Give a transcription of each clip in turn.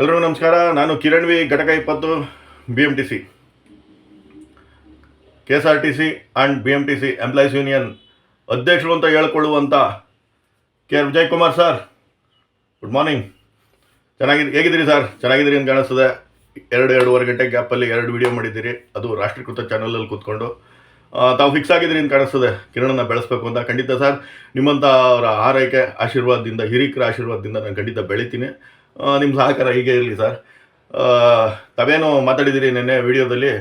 ಎಲ್ರಿಗೂ ನಮಸ್ಕಾರ. ನಾನು ಕಿರಣ್ ವಿ ಘಟಕ ಇಪ್ಪತ್ತು B M T C K S R T C and B M T C employees union ಅಧ್ಯಕ್ಷರು ಅಂತ ಹೇಳ್ಕೊಳ್ಳುವಂಥ K R Vijay Kumar sir, good morning. ಚೆನ್ನಾಗಿ, ಹೇಗಿದ್ದೀರಿ ಸರ್? ಚೆನ್ನಾಗಿದ್ದೀರಿ ಅಂತ ಕಾಣಿಸ್ತದೆ. ಎರಡು, ಎರಡೂವರೆ ಗಂಟೆ ಗ್ಯಾಪಲ್ಲಿ ಎರಡು ವಿಡಿಯೋ ಮಾಡಿದ್ದೀರಿ. ಅದು ರಾಷ್ಟ್ರೀಕೃತ ಚಾನಲಲ್ಲಿ ಕೂತ್ಕೊಂಡು. ತಾವು ಫಿಕ್ಸ್ ಆಗಿದ್ದೀರಿ ಅಂತ ಕಾಣಿಸ್ತದೆ. ಕಿರಣನ ಬೆಳೆಸ್ಬೇಕು ಅಂತ. ಖಂಡಿತ ಸರ್ ನಿಮ್ಮಂಥ ಅವರ ಆರೈಕೆ ಆಶೀರ್ವಾದದಿಂದ, ಹಿರಿಕರ ಆಶೀರ್ವಾದದಿಂದ ನಾನು ಖಂಡಿತ ಬೆಳಿತೀನಿ. ನಿಮ್ಮ ಸಹಕಾರ ಹೀಗೆ ಇರಲಿ ಸರ್. ತಾವೇನು ಮಾತಾಡಿದ್ದೀರಿ ನಿನ್ನೆ ವಿಡಿಯೋದಲ್ಲಿ?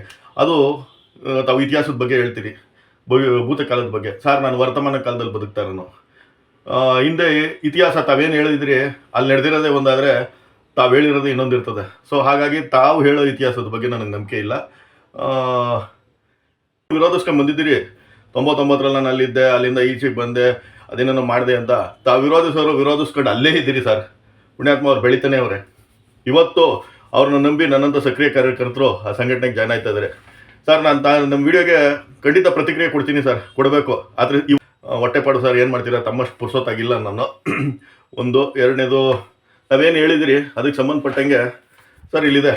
ಅದು ತಾವು ಇತಿಹಾಸದ ಬಗ್ಗೆ ಹೇಳ್ತೀರಿ. ಭೂತಕಾಲದ ಬಗ್ಗೆ. ಸರ್, ನಾನು ವರ್ತಮಾನ ಕಾಲದಲ್ಲಿ ಬದುಕ್ತಾ ಇರೋನು. ಹಿಂದೆ ಇತಿಹಾಸ ತಾವೇನು ಹೇಳಿದ್ರಿ, ಅಲ್ಲಿ ನಡೆದಿರೋದೇ ಒಂದಾದರೆ ತಾವು ಹೇಳಿರೋದು ಇನ್ನೊಂದು ಇರ್ತದೆ. ಸೊ ಹಾಗಾಗಿ ತಾವು ಹೇಳೋ ಇತಿಹಾಸದ ಬಗ್ಗೆ ನನಗೆ ನಂಬಿಕೆ ಇಲ್ಲ. ವಿರೋಧಿಸ್ಕೊಂಡು ಬಂದಿದ್ದೀರಿ. ತೊಂಬತ್ತೊಂಬತ್ತರಲ್ಲಿ ನಾನು ಅಲ್ಲಿದ್ದೆ, ಅಲ್ಲಿಂದ ಈಚೆಗೆ ಬಂದೆ ಅದೇನೇನೋ ಮಾಡಿದೆ ಅಂತ. ತಾವು ವಿರೋಧಿಸೋರು ವಿರೋಧಿಸ್ಕೊಂಡು ಅಲ್ಲೇ ಇದ್ದೀರಿ ಸರ್. ಪುಣ್ಯಾತ್ಮ ಅವ್ರು ಬೆಳಿತಾನೆ ಅವರೇ. ಇವತ್ತು ಅವ್ರನ್ನ ನಂಬಿ ನನ್ನಂಥ ಸಕ್ರಿಯ ಕಾರ್ಯಕರ್ತರು ಆ ಸಂಘಟನೆಗೆ ಜಾಯ್ನ್ ಆಯ್ತಾ ಸರ್ ನಾನು ತಾ ನಮ್ಮ ವಿಡಿಯೋಗೆ ಖಂಡಿತ ಪ್ರತಿಕ್ರಿಯೆ ಕೊಡ್ತೀನಿ ಸರ್ ಕೊಡಬೇಕು. ಆದರೆ ಇವ್ ಹೊಟ್ಟೆಪಾಡು ಸರ್ ಏನು ಮಾಡ್ತೀರಾ? ತಮ್ಮಷ್ಟು ಪುರ್ಸೊತ್ತಾಗಿಲ್ಲ ನಾನು. ಒಂದು, ಎರಡನೇದು, ನಾವೇನು ಹೇಳಿದಿರಿ? ಅದಕ್ಕೆ ಸಂಬಂಧಪಟ್ಟಂಗೆ ಸರ್ ಇಲ್ಲಿದೆ.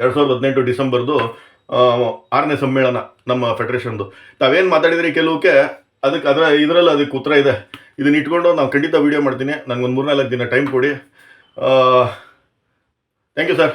ಎರಡು ಸಾವಿರದ ಹದಿನೆಂಟು ಡಿಸೆಂಬರ್ದು ಆರನೇ ಸಮ್ಮೇಳನ ನಮ್ಮ ಫೆಡರೇಷನ್ದು ತಾವೇನು ಮಾತಾಡಿದ್ರಿ ಕೆಲವಕ್ಕೆ ಅದಕ್ಕೆ ಅದರ ಇದರಲ್ಲಿ ಅದಕ್ಕೆ ಉತ್ತರ ಇದೆ. ಇದನ್ನ ಇಟ್ಕೊಂಡು ನಾವು ಖಂಡಿತ ವೀಡಿಯೋ ಮಾಡ್ತೀನಿ. ನನಗೊಂದು ಮೂರ್ನಾಲ್ಕು ದಿನ ಟೈಮ್ ಕೊಡಿ. Thank you sir